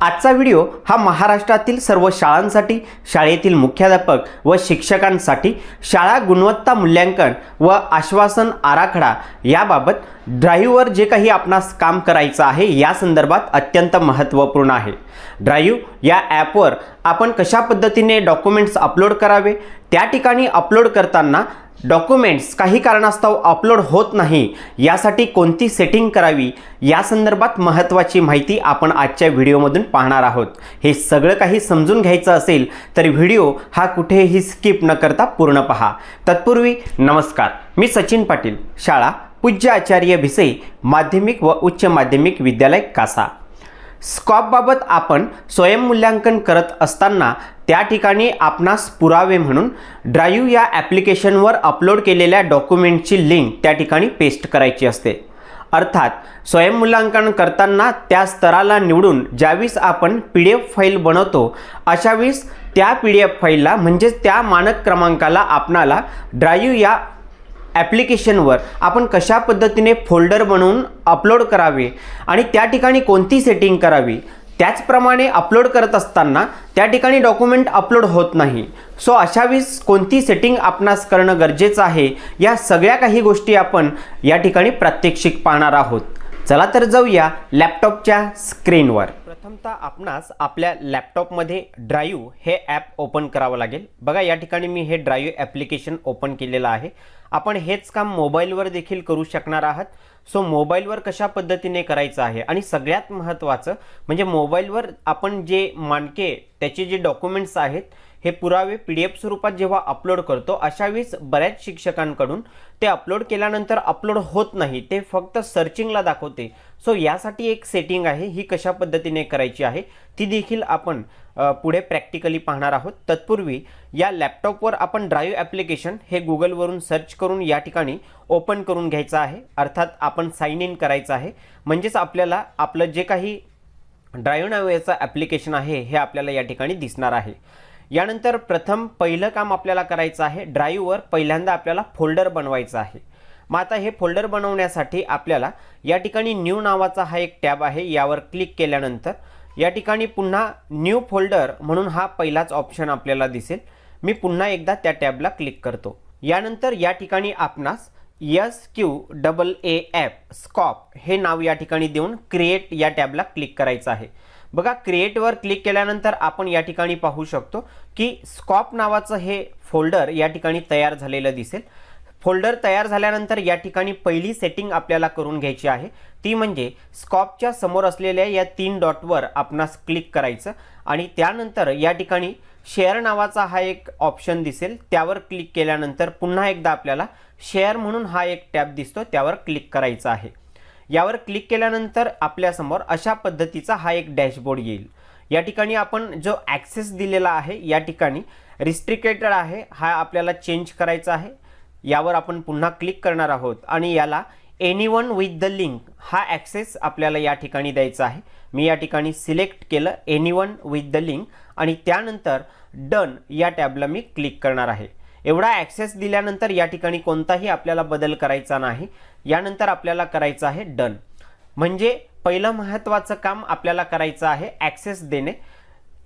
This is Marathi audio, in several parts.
आजचा व्हिडिओ हा महाराष्ट्रातील सर्व शाळांसाठी शाळेतील मुख्याध्यापक व शिक्षकांसाठी शाळा गुणवत्ता मूल्यांकन व आश्वासन आराखडा याबाबत ड्राईव्हवर जे काही आपणास काम करायचं आहे या संदर्भात अत्यंत महत्त्वपूर्ण आहे. ड्राईव्ह या ॲपवर आपण कशा पद्धतीने डॉक्युमेंट्स अपलोड करावे त्या ठिकाणी अपलोड करताना डॉक्युमेंट्स काही कारणास्तव अपलोड होत नाही यासाठी कोणती सेटिंग करावी या संदर्भात महत्त्वाची माहिती आपण आजच्या व्हिडिओमधून पाहणार आहोत. हे सगळं काही समजून घ्यायचं असेल तर व्हिडिओ हा कुठेही स्किप न करता पूर्ण पहा. तत्पूर्वी नमस्कार मी सचिन पाटील शाळा पूज्य आचार्य भिसे माध्यमिक व उच्च माध्यमिक विद्यालय कासा. स्कॉपबाबत आपण स्वयंमूल्यांकन करत असताना त्या ठिकाणी आपणास पुरावे म्हणून ड्राईव्ह या ॲप्लिकेशनवर अपलोड केलेल्या डॉक्युमेंटची लिंक त्या ठिकाणी पेस्ट करायची असते. अर्थात स्वयंमूल्यांकन करताना त्या स्तराला निवडून ज्यावेळेस आपण पी डी एफ फाईल बनवतो अशावेळेस त्या पी डी एफ फाईलला म्हणजेच त्या मानक क्रमांकाला आपणाला ड्राईव्ह या ॲप्लिकेशनवर आपण कशा पद्धतीने फोल्डर बनवून अपलोड करावे आणि त्या ठिकाणी कोणती सेटिंग करावी त्याचप्रमाणे अपलोड करत असताना त्या ठिकाणी डॉक्युमेंट अपलोड होत नाही. सो अशावेळेस कोणती सेटिंग आपणास करणं गरजेचं आहे या सगळ्या काही गोष्टी आपण या ठिकाणी प्रात्यक्षिक पाहणार आहोत. चला तर जाऊया लॅपटॉपच्या स्क्रीनवर प्रथमतः आपणास आपल्या लॅपटॉपमध्ये ड्राईव्ह हे ॲप ओपन करावं लागेल. बघा या ठिकाणी मी हे ड्राईव्ह ॲप्लिकेशन ओपन केलेलं आहे. आपण हेच काम मोबाईलवर देखील करू शकणार आहात. सो मोबाईलवर कशा पद्धतीने करायचं आहे? आणि सगळ्यात महत्त्वाचं म्हणजे मोबाईलवर आपण जे मानके त्याचे जे डॉक्युमेंट्स आहेत हे पुरावे पी डी एफ स्वरूपात जेव्हा अपलोड करतो अशावेळेस बऱ्याच शिक्षकांकडून ते अपलोड केल्यानंतर अपलोड होत नाही ते फक्त सर्चिंगला दाखवते. सो यासाठी एक सेटिंग आहे ही कशा पद्धतीने करायची आहे ती देखील आपण पुढे प्रॅक्टिकली पाहणार आहोत. तत्पूर्वी या लॅपटॉपवर आपण ड्राईव्ह ॲप्लिकेशन हे गुगलवरून सर्च करून या ठिकाणी ओपन करून घ्यायचं आहे. अर्थात आपण साईन इन करायचं आहे. म्हणजेच आपल्याला आपलं जे काही ड्राईव्ह नावाचं ॲप्लिकेशन आहे हे आपल्याला या ठिकाणी दिसणार आहे. यानंतर प्रथम पहिलं काम आपल्याला करायचं आहे ड्राईव्हवर पहिल्यांदा आपल्याला फोल्डर बनवायचं आहे. मग आता हे फोल्डर बनवण्यासाठी आपल्याला या ठिकाणी न्यू नावाचा हा एक टॅब आहे यावर क्लिक केल्यानंतर या ठिकाणी पुन्हा न्यू फोल्डर म्हणून हा पहिलाच ऑप्शन आपल्याला दिसेल. मी पुन्हा एकदा त्या टॅबला क्लिक करतो. यानंतर या ठिकाणी आपणास S Q double A F scope हे नाव या ठिकाणी देऊन क्रिएट या टॅबला क्लिक करायचं आहे. बघा क्रिएटवर क्लिक केल्यानंतर आपण या ठिकाणी पाहू शकतो की स्कॉप नावाचं हे फोल्डर या ठिकाणी तयार झालेलं दिसेल. फोल्डर तयार झाल्यानंतर या ठिकाणी पहिली सेटिंग आपल्याला करून घ्यायची आहे. ती म्हणजे स्कॉपच्या समोर असलेल्या या तीन डॉटवर आपणास क्लिक करायचं आणि त्यानंतर या ठिकाणी शेअर नावाचा हा एक ऑप्शन दिसेल. त्यावर क्लिक केल्यानंतर पुन्हा एकदा आपल्याला शेअर म्हणून हा एक टॅब दिसतो. त्यावर क्लिक करायचा आहे. यावर क्लिक केल्यानंतर आपल्यासमोर अशा पद्धतीचा हा एक डॅशबोर्ड येईल. या ठिकाणी आपण जो ॲक्सेस दिलेला आहे या ठिकाणी रिस्ट्रिकेटेड आहे हा आपल्याला चेंज करायचा आहे. यावर आपण पुन्हा क्लिक करणार आहोत आणि याला anyone with the link हा ॲक्सेस आपल्याला या ठिकाणी द्यायचा आहे. मी या ठिकाणी सिलेक्ट केलं anyone with the link आणि त्यानंतर डन या टॅबला मी क्लिक करणार आहे. एवढा ॲक्सेस दिल्यानंतर या ठिकाणी कोणताही आपल्याला बदल करायचा नाही. यानंतर आपल्याला करायचं आहे डन. म्हणजे पहिलं महत्त्वाचं काम आपल्याला करायचं आहे ॲक्सेस देणे.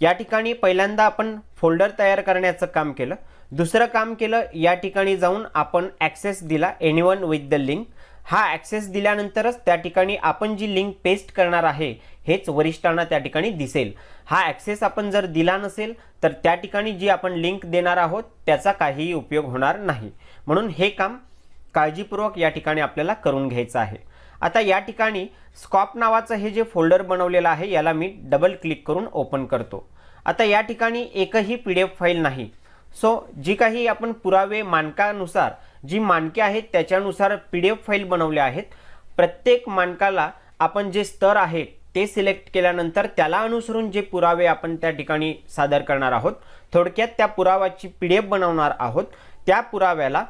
या ठिकाणी पहिल्यांदा आपण फोल्डर तयार करण्याचं काम केलं. दुसरं काम केलं या ठिकाणी जाऊन आपण ॲक्सेस दिला एनीवन विथ द लिंक हा ॲक्सेस दिल्यानंतरच त्या ठिकाणी आपण जी लिंक पेस्ट करणार आहे हेच वरिष्ठांना त्या ठिकाणी दिसेल. हा ॲक्सेस आपण जर दिला नसेल तर त्या ठिकाणी जी आपण लिंक देणार आहोत त्याचा काहीही उपयोग होणार नाही. म्हणून हे काम काळजीपूर्वक या ठिकाणी आपल्याला करून घ्यायचं आहे. आता या ठिकाणी स्कॉप नावाचं हे जे फोल्डर बनवलेलं आहे याला मी डबल क्लिक करून ओपन करतो. आता या ठिकाणी एकही पी डी एफ फाईल नाही. सो जी काही आपण पुरावे मानकानुसार जी मानके आहेत त्याच्यानुसार पी डी एफ फाईल बनवल्या आहेत प्रत्येक मानकाला आपण जे स्तर आहे ते सिलेक्ट केल्यानंतर त्याला अनुसरून जे पुरावे आपण त्या ठिकाणी सादर करणार आहोत थोडक्यात त्या पुराव्याची पी डी एफ बनवणार आहोत त्या पुराव्याला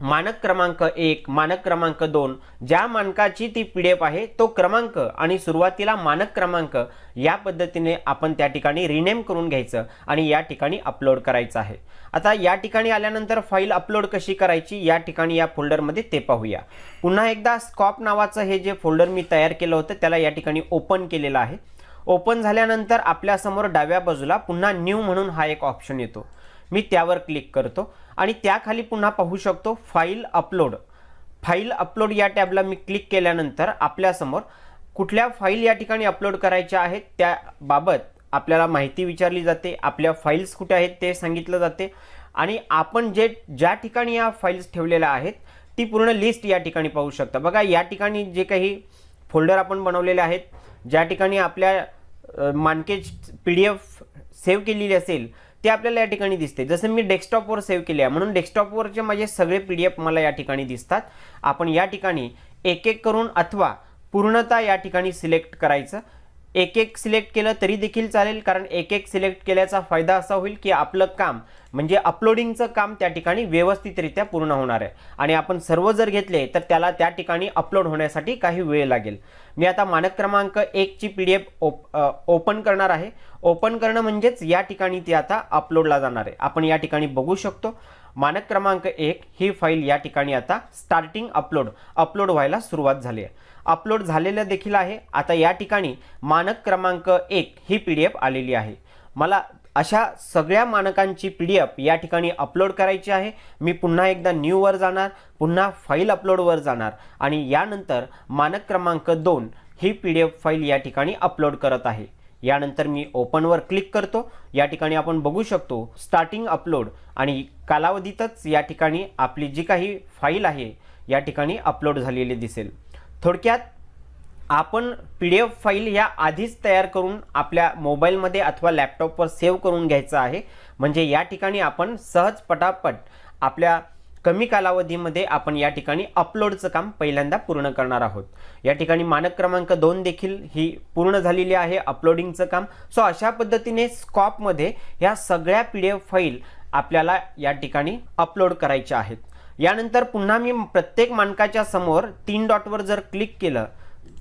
मानक क्रमांक एक मानक क्रमांक दोन ज्या मानकाची ती पी डी एफ आहे तो क्रमांक आणि सुरुवातीला मानक क्रमांक या पद्धतीने आपण त्या ठिकाणी रिनेम करून घ्यायचं आणि या ठिकाणी अपलोड करायचं आहे. आता या ठिकाणी आल्यानंतर फाईल अपलोड कशी करायची या ठिकाणी या फोल्डरमध्ये ते पाहूया. पुन्हा एकदा स्कॉप नावाचं हे जे फोल्डर मी तयार केलं होतं त्याला या ठिकाणी ओपन केलेलं आहे. ओपन झाल्यानंतर आपल्यासमोर डाव्या बाजूला पुन्हा न्यू म्हणून हा एक ऑप्शन येतो. मी त्यावर क्लिक करतो. आणि त्याखाली पुन्हा पाहू शकतो फाईल अपलोड फाईल अपलोड या टॅबला मी क्लिक केल्यानंतर आपल्यासमोर कुठल्या फाईल या ठिकाणी अपलोड करायच्या आहेत त्याबाबत आपल्याला माहिती विचारली जाते. आपल्या फाईल्स कुठे आहेत ते सांगितलं जाते. आणि आपण जे ज्या ठिकाणी या फाईल्स ठेवलेल्या आहेत ती पूर्ण लिस्ट या ठिकाणी पाहू शकता. बघा या ठिकाणी जे काही फोल्डर आपण बनवलेले आहेत ज्या ठिकाणी आपल्या मानकेज पी डी एफ सेव्ह केलेली असेल ते आपल्याला या ठिकाणी दिसते. जसं मी डेस्कटॉपवर सेव्ह केले आहे म्हणून डेस्कटॉपवरचे माझे सगळे पी डी एफ मला या ठिकाणी दिसतात. आपण या ठिकाणी एक एक करून अथवा पूर्णता या ठिकाणी सिलेक्ट करायचं. एक एक सिलेक्ट केलं तरी देखील चालेल कारण एक एक सिलेक्ट केल्याचा फायदा असा होईल की आपलं काम म्हणजे अपलोडिंगचं काम त्या ठिकाणी व्यवस्थितरित्या पूर्ण होणार आहे. आणि आपण सर्व जर घेतले तर त्याला त्या ठिकाणी अपलोड होण्यासाठी काही वेळ लागेल. मी आता मानक क्रमांक एकची पी डी एफ ओप ओपन करणार आहे. ओपन करणं म्हणजेच या ठिकाणी ती आता अपलोडला जाणार आहे. आपण या ठिकाणी बघू शकतो. मानक क्रमांक एक ही फाईल या ठिकाणी आता स्टार्टिंग अपलोड अपलोड व्हायला सुरुवात झाली आहे. अपलोड झालेलं देखील आहे. आता या ठिकाणी मानक क्रमांक एक ही पी डी एफ आलेली आहे. मला अशा सगळ्या मानकांची पी डी एफ या ठिकाणी अपलोड करायची आहे. मी पुन्हा एकदा न्यूवर जाणार पुन्हा फाईल अपलोडवर जाणार आणि यानंतर मानक क्रमांक दोन ही पी डी एफ फाईल या ठिकाणी अपलोड करत आहे. यानंतर मी ओपनवर क्लिक करतो. या ठिकाणी आपण बघू शकतो स्टार्टिंग अपलोड आणि कालावधीतच या ठिकाणी आपली जी काही फाईल आहे या ठिकाणी अपलोड झालेली दिसेल. थोडक्यात आपण पी डी एफ फाईल ह्या आधीच तयार करून आपल्या मोबाईलमध्ये अथवा लॅपटॉपवर सेव्ह करून घ्यायचं आहे. म्हणजे या ठिकाणी आपण सहज पटापट आपल्या कमी कालावधीमध्ये आपण या ठिकाणी अपलोडचं काम पहिल्यांदा पूर्ण करणार आहोत. या ठिकाणी मानक क्रमांक दोन देखील ही पूर्ण झालेली आहे अपलोडिंगचं काम. सो अशा पद्धतीने स्कॉपमध्ये ह्या सगळ्या पी डी एफ फाईल आपल्याला या ठिकाणी अपलोड करायच्या आहेत. यानंतर पुन्हा मी प्रत्येक मानकाच्या समोर तीन डॉटवर जर क्लिक केलं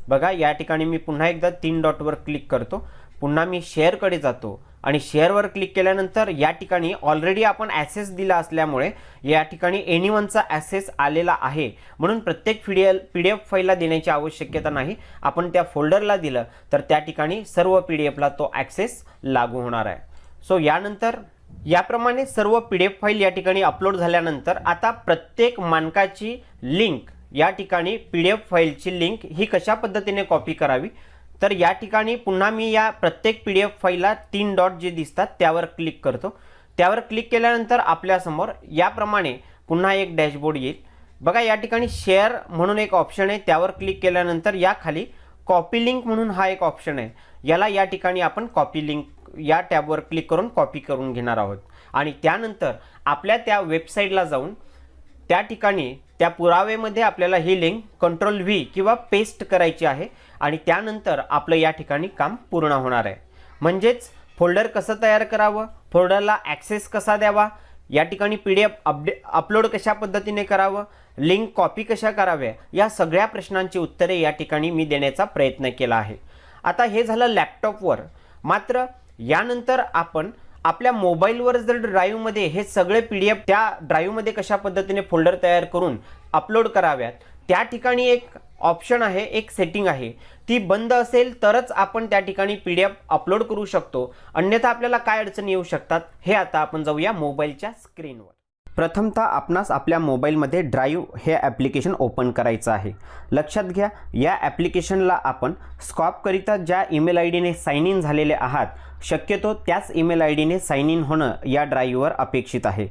बघा या ठिकाणी मी पुन्हा एकदा तीन डॉटवर क्लिक करतो. पुन्हा मी शेअरकडे जातो. आणि शेअरवर क्लिक केल्यानंतर या ठिकाणी ऑलरेडी आपण ॲसेस दिला असल्यामुळे या ठिकाणी एनिवनचा ॲसेस आलेला आहे. म्हणून प्रत्येक P D L P D F फाईलला देण्याची आवश्यकता नाही. आपण त्या फोल्डरला दिलं तर त्या ठिकाणी सर्व पी डी एफला तो ॲक्सेस लागू होणार आहे. सो यानंतर याप्रमाणे सर्व पी डी एफ फाईल या ठिकाणी अपलोड झाल्यानंतर आता प्रत्येक मानकाची लिंक या ठिकाणी पी डी एफ फाईलची लिंक ही कशा पद्धतीने कॉपी करावी? तर या ठिकाणी पुन्हा मी या प्रत्येक पी डी एफ फाईलला तीन डॉट जे दिसतात त्यावर क्लिक करतो. त्यावर क्लिक केल्यानंतर आपल्यासमोर याप्रमाणे पुन्हा एक डॅशबोर्ड येईल. बघा या ठिकाणी शेअर म्हणून एक ऑप्शन आहे. त्यावर क्लिक केल्यानंतर या खाली कॉपी लिंक म्हणून हा एक ऑप्शन आहे. याला या ठिकाणी आपण कॉपी लिंक या टॅबवर क्लिक करून कॉपी करून घेणार आहोत. आणि त्यानंतर आपल्या त्या वेबसाईटला जाऊन त्या ठिकाणी त्या पुरावेमध्ये आपल्याला ही लिंक कंट्रोल व्ही किंवा पेस्ट करायची आहे. आणि त्यानंतर आपलं या ठिकाणी काम पूर्ण होणार आहे. म्हणजेच फोल्डर कसं तयार करावं? फोल्डरला ॲक्सेस कसा द्यावा? या ठिकाणी पी डी एफ अपडे अपलोड कशा पद्धतीने करावं? लिंक कॉपी कशा कराव्या? या सगळ्या प्रश्नांची उत्तरे या ठिकाणी मी देण्याचा प्रयत्न केला आहे. आता हे झालं लॅपटॉपवर मात्र यानंतर आपण आपल्या मोबाईलवर जर ड्राईव्हमध्ये हे सगळे पी डी एफ त्या ड्राईव्हमध्ये कशा पद्धतीने फोल्डर तयार करून अपलोड कराव्यात त्या ठिकाणी एक ऑप्शन आहे एक सेटिंग आहे. ती बंद असेल तरच आपण त्या ठिकाणी पी डी एफ अपलोड करू शकतो. अन्यथा आपल्याला काय अडचणी येऊ शकतात हे आता आपण जाऊया मोबाईलच्या स्क्रीनवर प्रथमतः आपणास आपल्या मोबाईलमध्ये ड्राईव्ह हे ॲप्लिकेशन ओपन करायचं आहे. लक्षात घ्या या ॲप्लिकेशनला आपण स्कॉपकरिता ज्या ईमेल आय डीने साईन इन झालेले आहात शक्यतो त्याच ईमेल आय डीने साईन इन होणं या ड्राईव्हवर अपेक्षित आहे.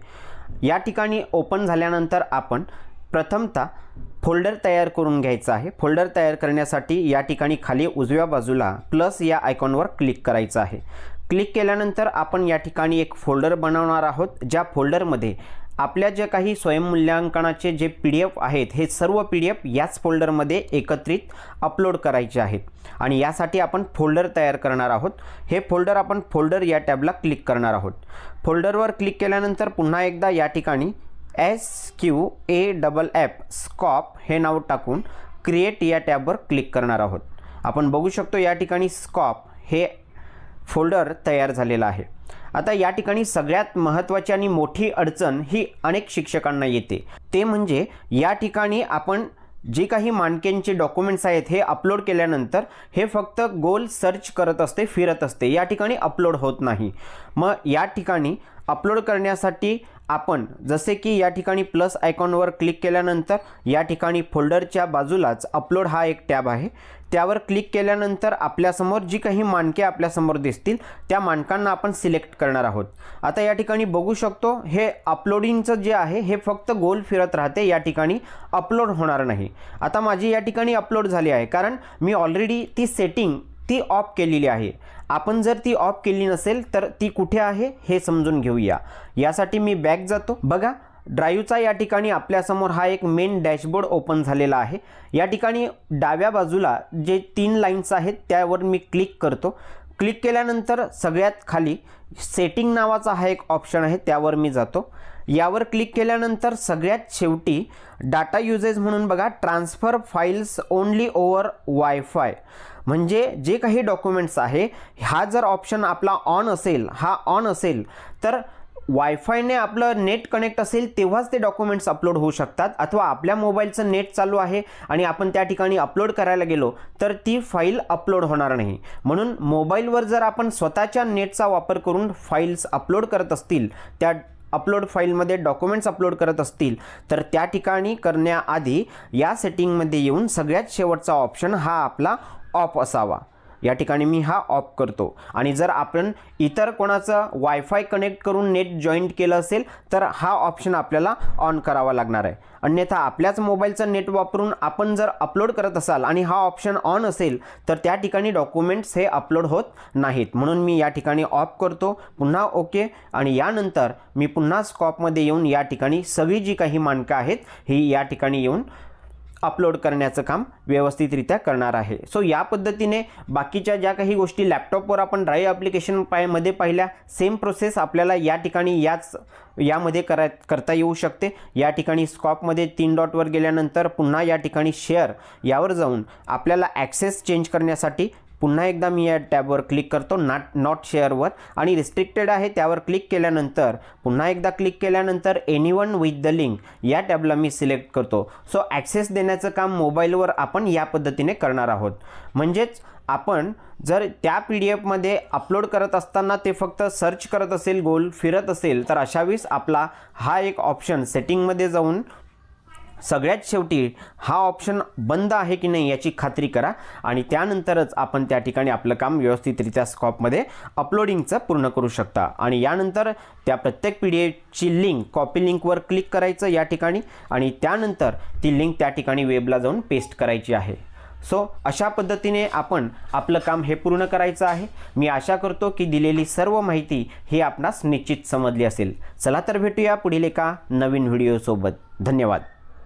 या ठिकाणी ओपन झाल्यानंतर आपण प्रथमतः फोल्डर तयार करून घ्यायचा आहे. फोल्डर तयार करण्यासाठी या ठिकाणी खाली उजव्या बाजूला प्लस या आयकॉनवर क्लिक करायचं आहे. क्लिक केल्यानंतर आपण या ठिकाणी एक फोल्डर बनवणार आहोत ज्या फोल्डरमध्ये आपल्या जे काही स्वयंमूल्यांकनाचे जे पी डी एफ आहेत हे सर्व पी डी एफ याच फोल्डरमध्ये एकत्रित अपलोड करायचे आहेत. आणि यासाठी आपण फोल्डर तयार करणार आहोत. हे फोल्डर आपण फोल्डर या टॅबला क्लिक करणार आहोत. फोल्डरवर क्लिक केल्यानंतर पुन्हा एकदा या ठिकाणी S Q A double app scope हे नाव टाकून क्रिएट या टॅबवर क्लिक करणार आहोत. आपण बघू शकतो या ठिकाणी स्कॉप हे फोल्डर तयार झालेला आहे. आता या ठिकाणी सगळ्यात महत्त्वाची आणि मोठी अडचण ही अनेक शिक्षकांना येते. ते म्हणजे या ठिकाणी आपण जे काही मानकेंचे डॉक्युमेंट्स आहेत हे अपलोड केल्यानंतर हे फक्त गोल सर्च करत असते फिरत असते. या ठिकाणी अपलोड होत नाही. मग या ठिकाणी अपलोड करण्यासाठी आपण जसे की या ठिकाणी प्लस आयकॉनवर क्लिक केल्यानंतर या ठिकाणी फोल्डरच्या बाजूलाच अपलोड हा एक टॅब आहे. त्यावर क्लिक केल्यानंतर आपल्यासमोर जी काही मानके आपल्यासमोर दिसतील त्या मानकांना आपण सिलेक्ट करणार आहोत. आता या ठिकाणी बघू शकतो हे अपलोडिंगचं जे आहे हे फक्त गोल फिरत राहते या ठिकाणी अपलोड होणार नाही. आता माझी या ठिकाणी अपलोड झाली आहे कारण मी ऑलरेडी ती सेटिंग ती ऑफ केलेली आहे. आपण जर ती ऑफ केली नसेल तर ती कुठे आहे हे समजून घेऊया. यासाठी मी बॅक जातो. बघा ड्राईव्हचा या ठिकाणी आपल्यासमोर हा एक मेन डॅशबोर्ड ओपन झालेला आहे. या ठिकाणी डाव्या बाजूला जे तीन लाईन्स आहेत त्यावर मी क्लिक करतो. क्लिक केल्यानंतर सगळ्यात खाली सेटिंग नावाचा हा एक ऑप्शन आहे त्यावर मी जातो. यावर क्लिक केल्यानंतर सगळ्यात शेवटी डाटा युजेस म्हणून बघा transfer files only over wifi म्हणजे जे काही डॉक्युमेंट्स आहे हा जर ऑप्शन आपला ऑन असेल हा ऑन असेल तर वायफायने आपलं नेट कनेक्ट असेल तेव्हाच ते डॉक्युमेंट्स अपलोड होऊ शकतात. अथवा आपल्या मोबाईलचं नेट चालू आहे आणि आपण त्या ठिकाणी अपलोड करायला गेलो तर ती फाईल अपलोड होणार नाही. म्हणून मोबाईलवर जर आपण स्वतःच्या नेटचा वापर करून फाईल्स अपलोड करत असतील त्या अपलोड फाईलमध्ये डॉक्युमेंट्स अपलोड करत असतील तर त्या ठिकाणी करण्याआधी या सेटिंगमध्ये येऊन सगळ्यात शेवटचा ऑप्शन हा आपला ऑफ असावा. या ठिकाणी मी हा ऑफ करतो. आणि जर आपण इतर कोणाचं वायफाय कनेक्ट करून नेट जॉईंट केलं असेल तर हा ऑप्शन आपल्याला ऑन करावा लागणार आहे. अन्यथा आपल्याच मोबाईलचं नेट वापरून आपण जर अपलोड करत असाल आणि हा ऑप्शन ऑन असेल तर त्या ठिकाणी डॉक्युमेंट्स हे अपलोड होत नाहीत. म्हणून मी या ठिकाणी ऑफ करतो. पुन्हा ओके. आणि यानंतर मी पुन्हा स्कॉपमध्ये येऊन या ठिकाणी सगळी जी काही मानकं आहेत ही या ठिकाणी येऊन अपलोड करण्याचं काम व्यवस्थितरित्या करणार आहे. सो या पद्धतीने बाकीच्या ज्या काही गोष्टी लॅपटॉपवर आपण ड्राईव्ह ॲप्लिकेशन पायमध्ये पाहिल्या सेम प्रोसेस आपल्याला या ठिकाणी याच यामध्ये करा करता येऊ शकते. या ठिकाणी स्कॉपमध्ये तीन डॉटवर गेल्यानंतर पुन्हा या ठिकाणी शेअर यावर जाऊन आपल्याला ॲक्सेस चेंज करण्यासाठी पुन्हा एकदा मी या टॅबवर क्लिक करतो नॉट नॉट शेअरवर आणि रिस्ट्रिक्टेड आहे त्यावर क्लिक केल्यानंतर पुन्हा एकदा क्लिक केल्यानंतर anyone with the link या टॅबला मी सिलेक्ट करतो. सो ॲक्सेस देण्याचं काम मोबाईलवर आपण या पद्धतीने करणार आहोत. म्हणजेच आपण जर त्या पी डी एफमध्ये अपलोड करत असताना ते फक्त सर्च करत असेल गोल फिरत असेल तर अशावेळीस आपला हा एक ऑप्शन सेटिंगमध्ये जाऊन सगळ्यात शेवटी हा ऑप्शन बंद आहे की नाही याची खात्री करा. आणि त्यानंतरच आपण त्या ठिकाणी आपलं काम व्यवस्थितरित्या स्कॉपमध्ये अपलोडिंगचं पूर्ण करू शकता. आणि यानंतर त्या प्रत्येक पी डी एफची लिंक कॉपी लिंकवर क्लिक करायचं या ठिकाणी. आणि त्यानंतर ती लिंक त्या ठिकाणी वेबला जाऊन पेस्ट करायची आहे. सो अशा पद्धतीने आपण आपलं काम हे पूर्ण करायचं आहे. मी आशा करतो की दिलेली सर्व माहिती ही आपणास निश्चित समजली असेल. चला तर भेटूया पुढील एका नवीन व्हिडिओसोबत धन्यवाद.